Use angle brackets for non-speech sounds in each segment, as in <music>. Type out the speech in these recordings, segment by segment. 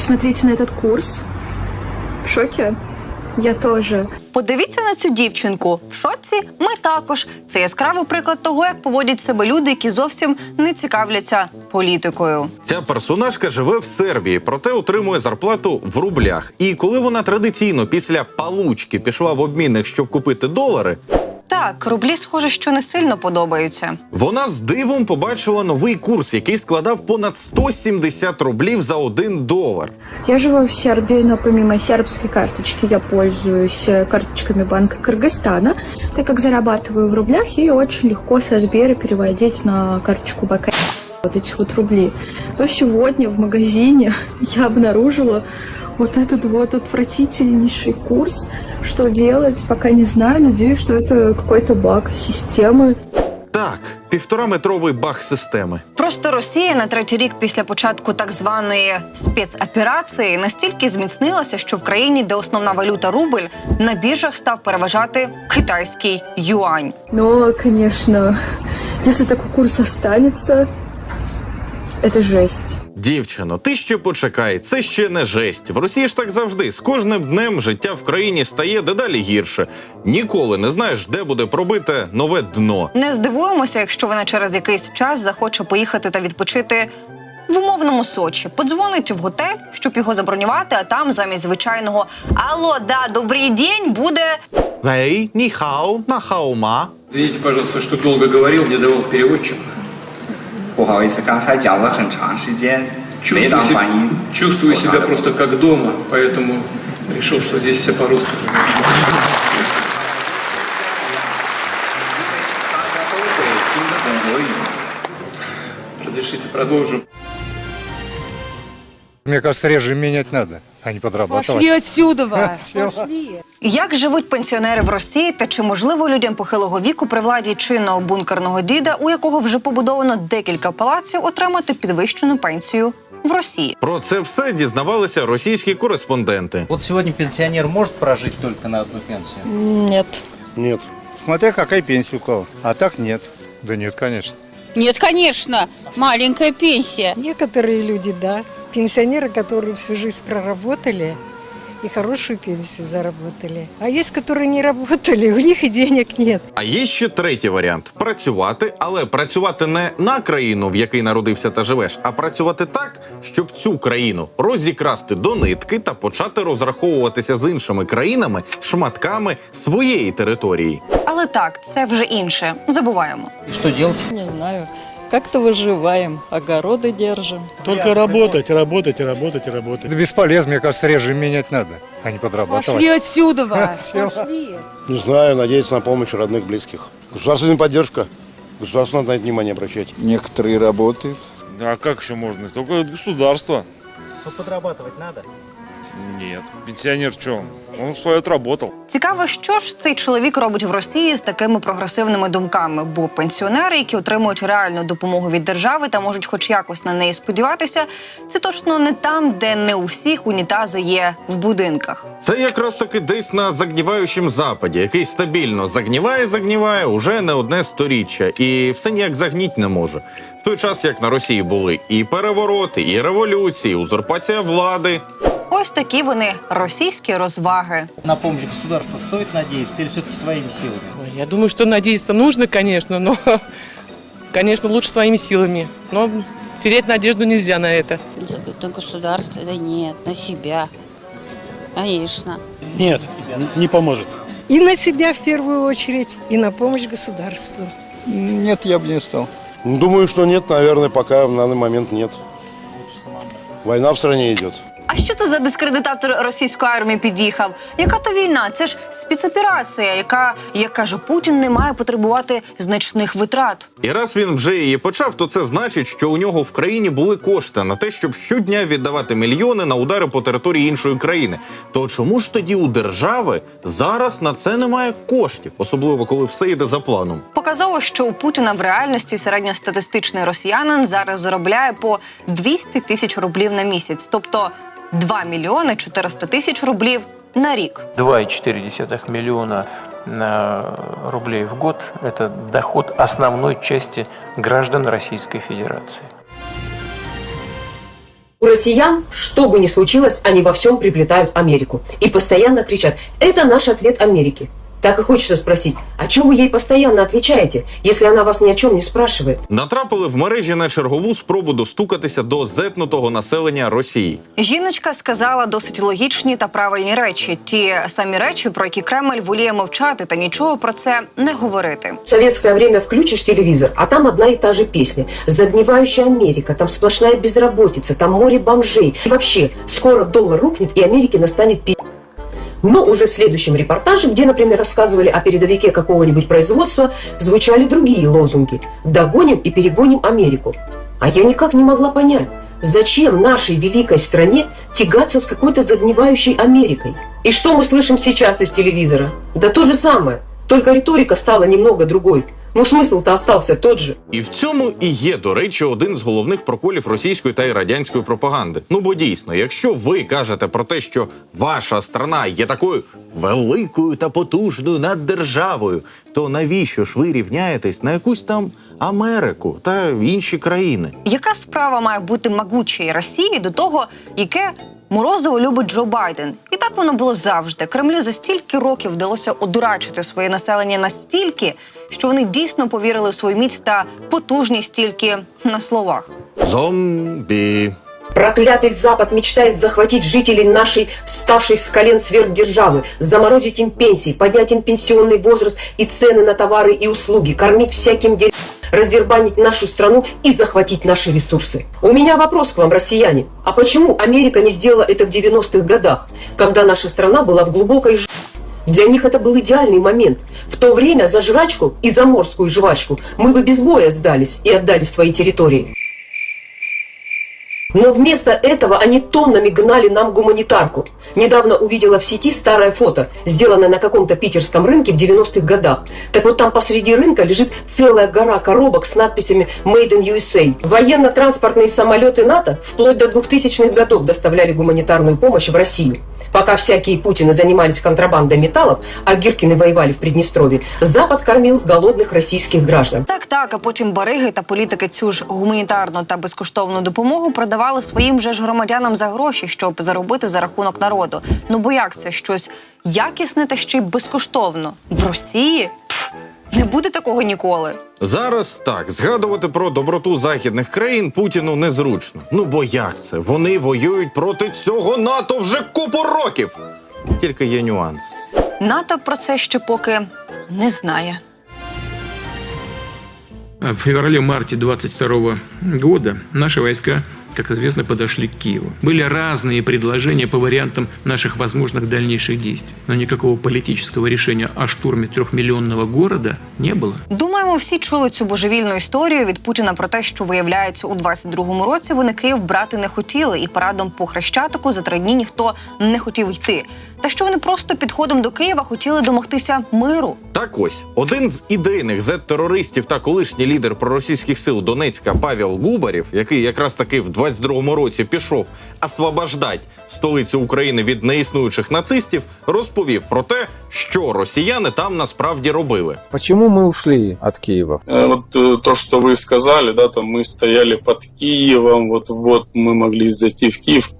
Посмотрите на этот курс. В шоке? Я тоже. Подивіться на цю дівчинку. В шоці ми також. Це яскравий приклад того, як поводять себе люди, які зовсім не цікавляться політикою. Ця персонажка живе в Сербії, проте отримує зарплату в рублях. І коли вона традиційно після палучки пішла в обмінник, щоб купити долари, Так, рублі, схоже, що не сильно подобаються. вона з дивом побачила новий курс, який складав понад 170 рублів за один долар. Я живу в Сербии, но помимо сербской карточки я пользуюсь э, карточками Банка Кыргызстана, так как зарабатываю в рублях и очень легко со Сбера переводить на карточку БК вот эти вот рубли. То сегодня в магазине <laughs> я обнаружила вот этот вот отвратительнейший курс. Что делать, пока не знаю. Надеюсь, что это какой-то баг системы. Так, півтораметровий баг системи. Просто Росія на третій рік після початку так званої спецоперації настільки зміцнилася, що в країні, де основна валюта рубль, на біржах став переважати китайський юань. Но, конечно, если такой курс останется, это жесть. Дівчино, ти ще почекай, це ще не жесть. В Росії ж так завжди. З кожним днем життя в країні стає дедалі гірше. Ніколи не знаєш, де буде пробите нове дно. Не здивуємося, якщо вона через якийсь час захоче поїхати та відпочити в умовному Сочі. Подзвонить в готель, щоб його забронювати, а там замість звичайного Алло, да, добрий день буде Вей, ніхау, нахаума. Извините, пожалуйста, что долго говорил, не давал переводчик. 不好意思，刚才讲了很长时间，没 Чувствую, 当 се- 翻译。 чувствую 做 себя 他的 просто как дома, поэтому решил, что здесь все по-русски. 大家都会听得懂俄语。 Разрешите продолжу. Мне кажется, режим менять надо, А не подрабатывать. Пошли отсюда, Ва. <laughs> Пошли. Як живуть пенсіонери в Росії, та чи можливо людям похилого віку при владі чинного бункерного діда, у якого вже побудовано декілька палаців, отримати підвищену пенсію в Росії? Про це все дізнавалися російські кореспонденти. Вот сегодня пенсионер может прожить только на одну пенсию? Нет. Нет. Смотря какая пенсия у кого. А так нет. Да нет, конечно. Нет, конечно, маленькая пенсия. Некоторые люди, да Пенсионеры, которые всю жизнь проработали и хорошую пенсию заработали. А есть, которые не работали, у них и денег нет. А є ще третій варіант: працювати, але працювати не на країну, в якій народився та живеш, а працювати так, щоб цю країну розікрасти до нитки та почати розраховуватися з іншими країнами шматками своєї території. Але так, це вже інше. Забуваємо. И что делать? Не знаю. Как-то выживаем, огороды держим. Только работать, работать, работать, работать. Это бесполезно, мне кажется, режим менять надо, а не подрабатывать. Пошли отсюда, Ва. Чего? <laughs> Пошли. Не знаю, надеяться на помощь родных, близких. Государственная поддержка. Государство надо на это внимание обращать. Некоторые работают. Да а как еще можно? Только от государства. Ну, подрабатывать надо. Нет. Пенсионер что? Он свое отработал. Цікаво, що ж цей чоловік робить в Росії з такими прогресивними думками. Бо пенсіонери, які отримують реальну допомогу від держави та можуть хоч якось на неї сподіватися, це точно не там, де не у всіх унітази є в будинках. Це якраз таки десь на загніваючому западі, який стабільно загніває, загніває уже не одне сторіччя, і все ніяк загніть не може. В той час, як на Росії були і перевороти, і революції, і узурпація влади. Ось такі вони російські розваги. На помощь государства стоит надеяться или все-таки своими силами? Я думаю, что надеяться нужно, конечно, но, <laughs> конечно, лучше своими силами. Но терять надежду нельзя на это. На государство, да нет, на себя. Конечно. Нет, не поможет. И на себя в первую очередь, и на помощь государству. Нет, я бы не стал. Думаю, что нет, наверное, пока в данный момент нет. Война в стране идет. А що це за дискредитатор російської армії під'їхав? Яка то війна? Це ж спецоперація, яка, як каже Путін, не має потребувати значних витрат. І раз він вже її почав, то це значить, що у нього в країні були кошти на те, щоб щодня віддавати мільйони на удари по території іншої країни. То чому ж тоді у держави зараз на це немає коштів, особливо коли все йде за планом? Показово, що у Путіна в реальності середньостатистичний росіянин зараз заробляє по 200 тисяч рублів на місяць, тобто 2 мільйони 400 тисяч рублів на рік. 2,4 миллиона э, рублей в год – это доход основной части граждан Российской Федерации. У россиян, что бы ни случилось, они во всем приплетают Америку. И постоянно кричат «Это наш ответ Америке». Так и хочется спросить, а чем вы ей постоянно отвечаете, если она вас ни о чем не спрашивает? Натрапили в мережі на чергову спробу достукатися до зетнутого населення Росії. Жіночка сказала досить логічні та правильні речі. Ті самі речі, про які Кремль воліє мовчати та нічого про це не говорити. В советское время включишь телевизор, а там одна и та же песня. Загнивающая Америка, там сплошная безработица, там море бомжей. И вообще, скоро доллар рухнет и Америке настанет пи***. Но уже в следующем репортаже, где, например, рассказывали о передовике какого-нибудь производства, звучали другие лозунги. «Догоним и перегоним Америку». А я никак не могла понять, зачем нашей великой стране тягаться с какой-то загнивающей Америкой? И что мы слышим сейчас из телевизора? Да то же самое, только риторика стала немного другой. Но смысл-то остался тот же. І в цьому і є, до речі, один з головних проколів російської та й радянської пропаганди. Ну бо дійсно, якщо ви кажете про те, що ваша страна є такою великою та потужною наддержавою, то навіщо ж ви рівняєтесь на якусь там Америку та інші країни? Яка справа має бути могучої Росії до того, яке Морозиво любить Джо Байден? І так воно було завжди. Кремлю за стільки років вдалося одурачити своє населення настільки, що вони дійсно повірили в свою міць та потужність тільки на словах. Зомбі. Проклятый Запад мечтает захватить жителей нашей, вставшей с колен сверхдержавы, заморозить им пенсии, поднять им пенсионный возраст и цены на товары и услуги, кормить всяким дерьмом, раздербанить нашу страну и захватить наши ресурсы. У меня вопрос к вам, россияне. А почему Америка не сделала это в 90-х годах, когда наша страна была в глубокой ж... Для них это был идеальный момент. В то время за жрачку и за морскую жвачку мы бы без боя сдались и отдали свои территории. Но вместо этого они тоннами гнали нам гуманитарку. Недавно увидела в сети старое фото, сделанное на каком-то питерском рынке в 90-х годах. Так вот там посреди рынка лежит целая гора коробок с надписями «Made in USA». Военно-транспортные самолеты НАТО вплоть до 2000-х годов доставляли гуманитарную помощь в Россию. Пока всякие Путины занимались контрабандой металлов, а Гиркины воевали в Приднестровье, Запад кормил голодных российских граждан. Так, так, а потім бариги та політики цю ж гуманітарну та безкоштовну допомогу продавали своїм же ж громадянам за гроші, щоб заробити за рахунок народу. Ну бо як це щось якісне та ще й безкоштовно в Росії? Не буде такого ніколи. Зараз так згадувати про доброту західних країн Путіну незручно. Ну бо як це? Вони воюють проти цього НАТО вже купу років. Тільки є нюанс. НАТО про це ще поки не знає. В феврале-марте 22 года наши войска, как известно, подошли к Киеву. Были разные предложения по вариантам наших возможных дальнейших действий, но никакого политического решения о штурме трехмиллионного города не было. Думаємо, всі чули цю божевільну історію від Путіна про те, що виявляється у 22-му році вони Київ брати не хотіли, і парадом по хрещатику за три дні ніхто не хотів йти. Та що вони просто підходом до Києва хотіли домогтися миру. Так ось один з ідейних зет-терористів та колишній лідер проросійських сил Донецька Павел Губарєв, який якраз таки в 22-му році пішов освобождать столицю України від неіснуючих нацистів, розповів про те, що росіяни там насправді робили. Почему мы ушли от Киева? Э, Вот э, то, что вы сказали, да, там мы стояли под Киевом, вот вот мы могли зайти в Киев.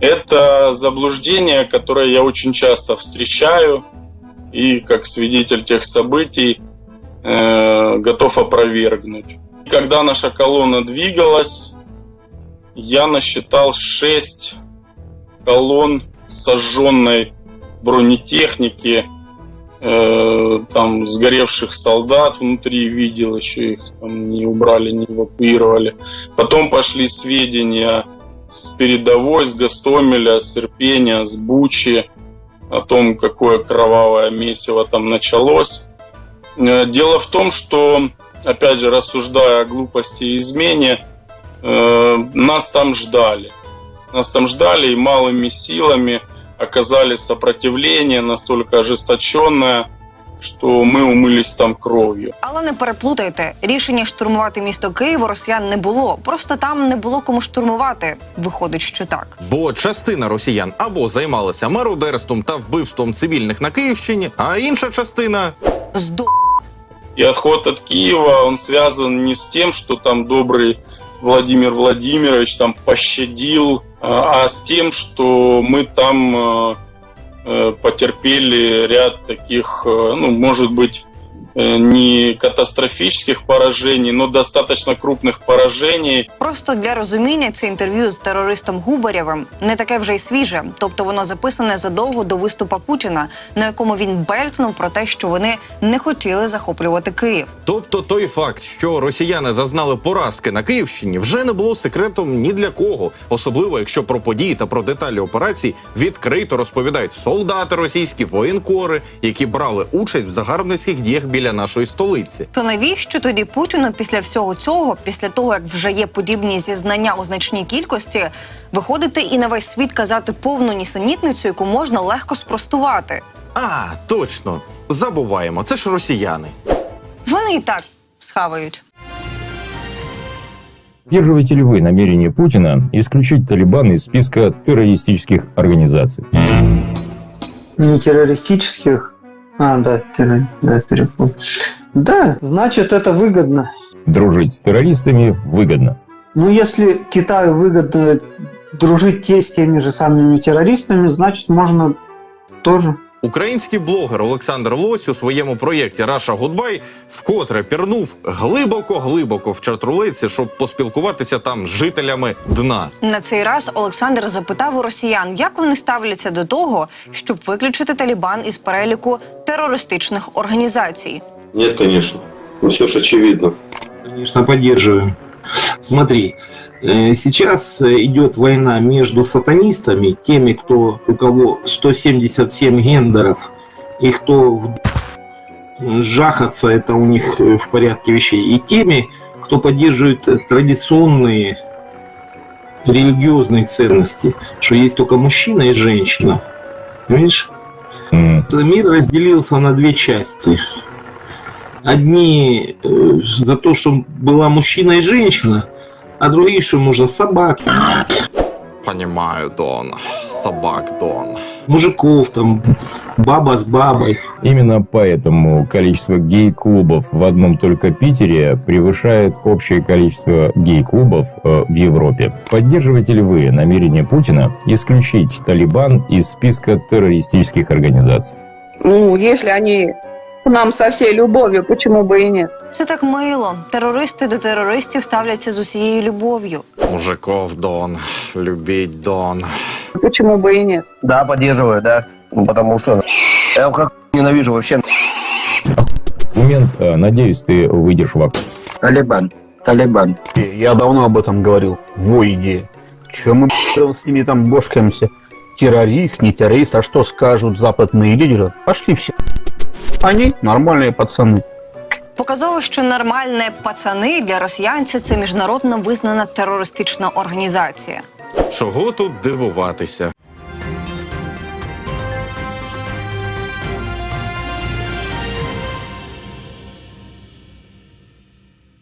Это заблуждение, которое я очень часто встречаю и как свидетель тех событий э, готов опровергнуть. Когда наша колонна двигалась, я насчитал шесть колонн сожженной бронетехники, э, там сгоревших солдат внутри видел, еще их там не убрали, не эвакуировали. Потом пошли сведения с передовой, с Гастомеля, с Ирпения, с Бучи, о том, какое кровавое месиво там началось. Э, Дело в том, что, опять же, рассуждая о глупости и измене, нас там ждали. Нас там ждали и малыми силами оказали сопротивление настолько ожесточенное, что мы умылись там кровью. Але не переплутайте, рішення штурмувати місто Київ у росіян не було. Просто там не було кому штурмувати. Виходить, що так. Бо частина росіян або займалася мародерством та вбивством цивільних на Київщині, а інша частина Здо... И отход от Киева, он связан не с тем, что там добрый Владимир Владимирович там пощадил, а, а с тем, что мы там э, э, потерпели ряд таких, э, ну, может быть, не катастрофических поражений, но достаточно крупных поражений. Просто для розуміння це інтерв'ю з терористом Губарєвим не таке вже й свіже. Тобто воно записане задовго до виступа Путіна, на якому він белькнув про те, що вони не хотіли захоплювати Київ. Тобто той факт, що росіяни зазнали поразки на Київщині, вже не було секретом ні для кого, особливо якщо про події та про деталі операцій відкрито розповідають солдати російські воєнкори, які брали участь в загарбницьких діях біля нашої столиці. То навіщо тоді Путіну після всього цього, після того як вже є подібні зізнання у значній кількості, виходити і на весь світ казати повну нісенітницю, яку можна легко спростувати? А, точно, забуваємо, це ж росіяни. Вони і так схавають. Поддерживаете ли вы намерение Путина исключить Талибан из списка террористических организаций? Не террористических. А, да, террорист, да, перепутал. Да, значит, это выгодно. Дружить с террористами выгодно. Ну, если Китаю выгодно дружить те с теми же самыми террористами, значит, можно тоже. Український блогер Олександр Лось у своєму проєкті Раша Гудбай вкотре пірнув глибоко-глибоко в чартрулиці, щоб поспілкуватися там з жителями дна. На цей раз Олександр запитав у росіян, як вони ставляться до того, щоб виключити Талібан із переліку терористичних організацій. Нет, конечно. Ну все же очевидно. Конечно, поддерживаем. Смотри, сейчас э, идет война между сатанистами, теми, кто у кого 177 гендеров, и кто в жахаться это у них э, в порядке вещей, и теми, кто поддерживает э, традиционные религиозные ценности, что есть только мужчина и женщина. Видишь? Мир разделился на две части. Одни э, за то, что была мужчина и женщина, а другие, что можно собак, Понімаю, Дон. Собак, Дон. мужиков, там, баба с бабой. Именно поэтому количество гей-клубов в одном только Питере превышает общее количество гей-клубов э, в Европе. Поддерживаете ли вы намерение Путина исключить Талибан из списка террористических организаций? Ну, если они к нам со всей любовью, почему бы и нет? Це так мило. Терористи до терористів ставляться з усією любов'ю. Мужиков, Дон. Любіть, Дон. Почему бы и нет? Да, поддерживаю, да. Ну, Потому что я как ненавижу вообще. Момент, э, надеюсь, ты выйдешь в ак- Талибан. Талибан. Я давно об этом говорил. Во идея. Чем мы б***ь, с ними там бошкаемся? Террорист, не террорист, а что скажут западные лидеры? Пошли все. Они нормальные пацаны. Показово, що нормальне пацани для росіянця це міжнародно визнана терористична організація. Чого тут дивуватися?